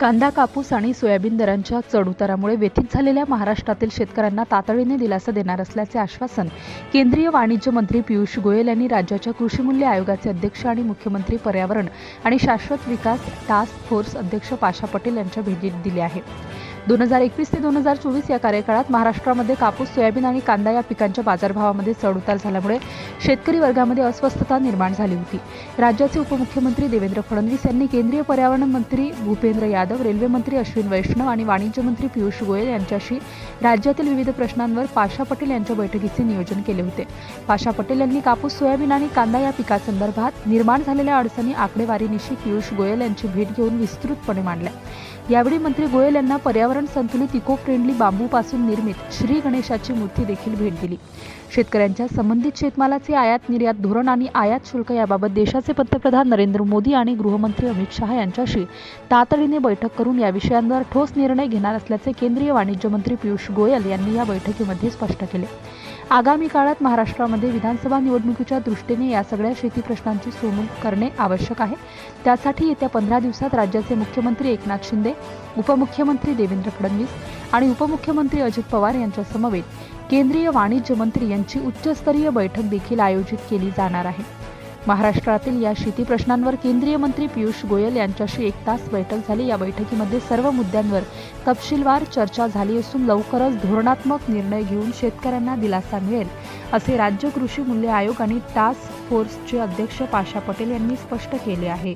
कांदा कापूस आणि सोयाबीन दरांच्या चढउतारामुळे व्यथित झालेल्या महाराष्ट्रातील शेतकऱ्यांना तातडीने दिलासा देणार असल्याचे आश्वासन केंद्रीय वाणिज्य मंत्री पियुष गोयल यांनी राज्याच्या कृषी मूल्य आयोगाचे अध्यक्ष आणि मुख्यमंत्री पर्यावरण आणि शाश्वत विकास टास्क फोर्स अध्यक्ष पाशा पटेल यांच्या भेटीत दिले आहे. दोन हजार एकवीस ते दोन हजार चोवीस या कार्यकाळात महाराष्ट्रामध्ये कापूस सोयाबीन आणि कांदा या पिकांच्या बाजारभावामध्ये चढउतार झाल्यामुळे शेतकरी वर्गामध्ये अस्वस्थता निर्माण झाली होती. राज्याचे उपमुख्यमंत्री देवेंद्र फडणवीस यांनी केंद्रीय पर्यावरण मंत्री भूपेंद्र यादव रेल्वे मंत्री अश्विन वैष्णव आणि वाणिज्य मंत्री पियुष गोयल यांच्याशी राज्यातील विविध प्रश्नांवर पाशा पटेल यांच्या बैठकीचे नियोजन केले होते. पाशा पटेल यांनी कापूस सोयाबीन आणि कांदा या पिकासंदर्भात निर्माण झालेल्या अडचणी आकडेवारीनिशी पियुष गोयल यांची भेट घेऊन विस्तृतपणे मांडल्या. यावेळी मंत्री गोयल यांना पर्यावरण संतुलित इको फ्रेंडली बांबूपासून निर्मित श्री गणेशाची मूर्ती देखील भेट दिली. शेतकऱ्यांच्या संबंधित शेतमालाचे आयात निर्यात धोरण आणि आयात शुल्क याबाबत देशाचे पंतप्रधान नरेंद्र मोदी आणि गृहमंत्री अमित शहा यांच्याशी तातडीने बैठक करून या विषयांवर ठोस निर्णय घेणार असल्याचे केंद्रीय वाणिज्य मंत्री पियुष गोयल यांनी या बैठकीमध्ये स्पष्ट केले. आगामी काळात महाराष्ट्रामध्ये विधानसभा निवडणुकीच्या दृष्टीने या सगळ्या शेती प्रश्नांची सोमूल करणे आवश्यक आहे. त्यासाठी येत्या पंधरा दिवसात राज्याचे मुख्यमंत्री एकनाथ शिंदे उपमुख्यमंत्री देवेंद्र फडणवीस आणि उपमुख्यमंत्री अजित पवार यांच्या समवेत केंद्रीय वाणिज्य मंत्री यांची उच्चस्तरीय बैठक देखील आयोजित केली जाणार आहे. महाराष्ट्रातील या शेती प्रश्नांवर केंद्रीय मंत्री पियुष गोयल यांच्याशी एक तास बैठक झाली. या बैठकीमध्ये सर्व मुद्द्यांवर तपशीलवार चर्चा झाली असून लवकरच धोरणात्मक निर्णय घेऊन शेतकऱ्यांना दिलासा मिळेल असे राज्य कृषी मूल्य आयोग आणि टास्क फोर्सचे अध्यक्ष पाशा पटेल यांनी स्पष्ट केले आहे.